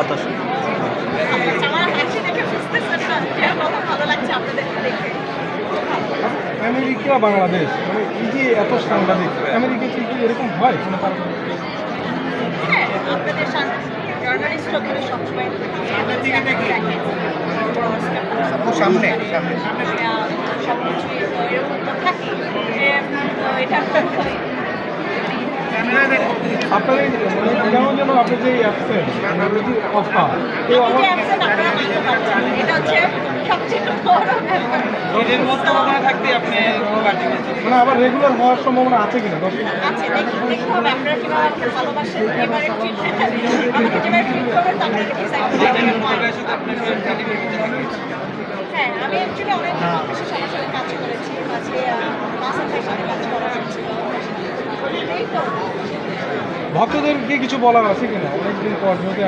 দেখে আমেরিকা বাংলাদেশ মানে এই যে এত সাংবাদিক? আমেরিকা কি কি এরকম হয়? কোনো কারণ আপনাদের দিকে দেখি সামনে। সামনে সব যেন আপনি যে অ্যাবসেন্ট যে আপনি পার্টি মানে আবার রেগুলার হওয়ার সম্ভাবনা আছে কিনা? টেলিভিশনে হ্যাঁ আমি অ্যাকচুয়ালি অনেক সাথে কাজ করেছি। মাঝে সাথে কাজ করা হচ্ছিল এই তো ভক্তদেরকে কিছু বলার আছে কিনা? অনেকদিন পর যেহেতু